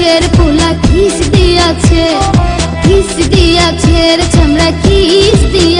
দিয়াছে রে পোলা দিয়া দিয়াছে খিস দিয়াছে রে ছামড়া খিস দিয়াছে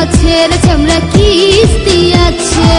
আছে ছেলে চামড়া কিস আছে।